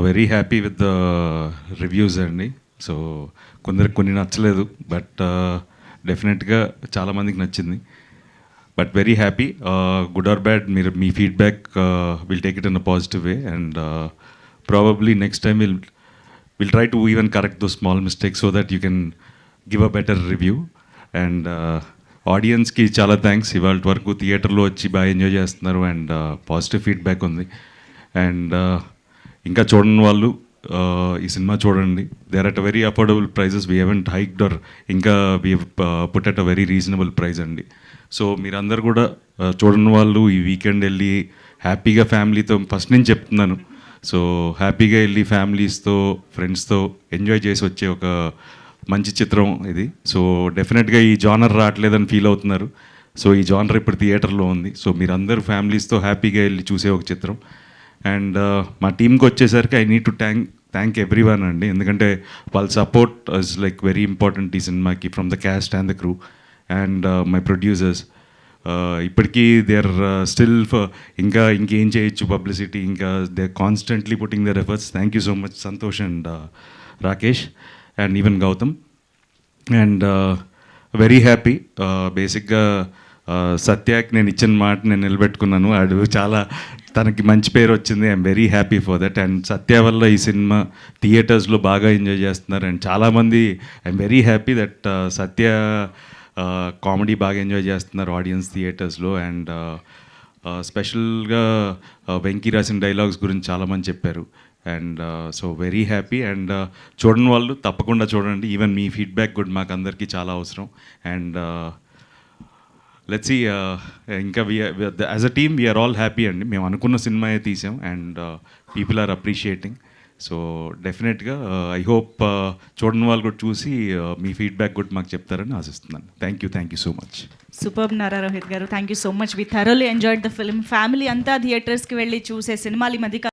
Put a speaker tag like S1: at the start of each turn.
S1: Very happy with the reviews అండి so కొందరికి కొన్ని నచ్చలేదు బట్ డెఫినెట్గా చాలామందికి నచ్చింది. But very happy good or bad మీరు మీ feedback will take it in a positive way and probably next time will will try to even correct those small mistake so that you can give a better review and ఆడియన్స్కి చాలా thanks ఇవాళ వరకు థియేటర్లో వచ్చి బాగా enjoy చేస్తున్నారు and positive feedback ఉంది. And ఇంకా చూడని వాళ్ళు ఈ సినిమా చూడండి. They're at a very affordable prices we haven't hiked or ఇంకా we put at a very reasonable price అండి. సో మీరందరూ కూడా చూడని వాళ్ళు ఈ వీకెండ్ వెళ్ళి హ్యాపీగా ఫ్యామిలీతో ఫస్ట్ నుంచి చెప్తున్నాను. సో హ్యాపీగా వెళ్ళి ఫ్యామిలీస్తో ఫ్రెండ్స్తో ఎంజాయ్ చేసి వచ్చే ఒక మంచి చిత్రం ఇది. సో డెఫినెట్గా ఈ జానర్ రావట్లేదని ఫీల్ అవుతున్నారు. సో ఈ జానర్ ఇప్పుడు థియేటర్లో ఉంది. సో మీరందరూ ఫ్యామిలీస్తో హ్యాపీగా వెళ్ళి చూసే ఒక చిత్రం. అండ్ uh, మా టీంకి వచ్చేసరికి I need to thank thank everyone అండి. ఎందుకంటే వాళ్ళ support is like very important ఈ సినిమాకి from the cast and the crew and my producers ఇప్పటికీ దే ఆర్ స్టిల్ ఇంకా ఇంకేం చేయొచ్చు పబ్లిసిటీ ఇంకా they constantly putting their efforts thank you so much Santosh and Rakesh and even Gautam and very happy బేసిక్గా సత్యాకి నేను ఇచ్చిన మాట నేను నిలబెట్టుకున్నాను. ఆడు చాలా తనకి మంచి పేరు వచ్చింది. I'm very happy for that and Satya వల్ల ఈ సినిమా థియేటర్స్లో బాగా ఎంజాయ్ చేస్తున్నారు. అండ్ చాలామంది I'm very happy that Satya comedy బాగా ఎంజాయ్ చేస్తున్నారు ఆడియన్స్ థియేటర్స్లో అండ్ స్పెషల్గా వెంకీ రాసిన డైలాగ్స్ గురించి చాలామంది చెప్పారు. And so very happy and చూడని వాళ్ళు తప్పకుండా చూడండి. ఈవెన్ మీ ఫీడ్బ్యాక్ కూడా మాకు అందరికీ చాలా అవసరం. అండ్ లెట్స్ ఈ uh, ఇంకా as a team we are all happy అండి. మేము అనుకున్న సినిమాయే తీసాం and people are appreciating so డెఫినెట్గా ఐ హోప్ చూడని వాళ్ళు కూడా చూసి uh, మీ ఫీడ్బ్యాక్ కూడా మాకు చెప్తారని ఆశిస్తున్నాను. Thank you thank you so much
S2: super Nara Rohit గారు. Thank you so much we thoroughly enjoyed the film family అంతా థియేటర్స్కి వెళ్ళి చూసే సినిమాలు ఈ మధ్య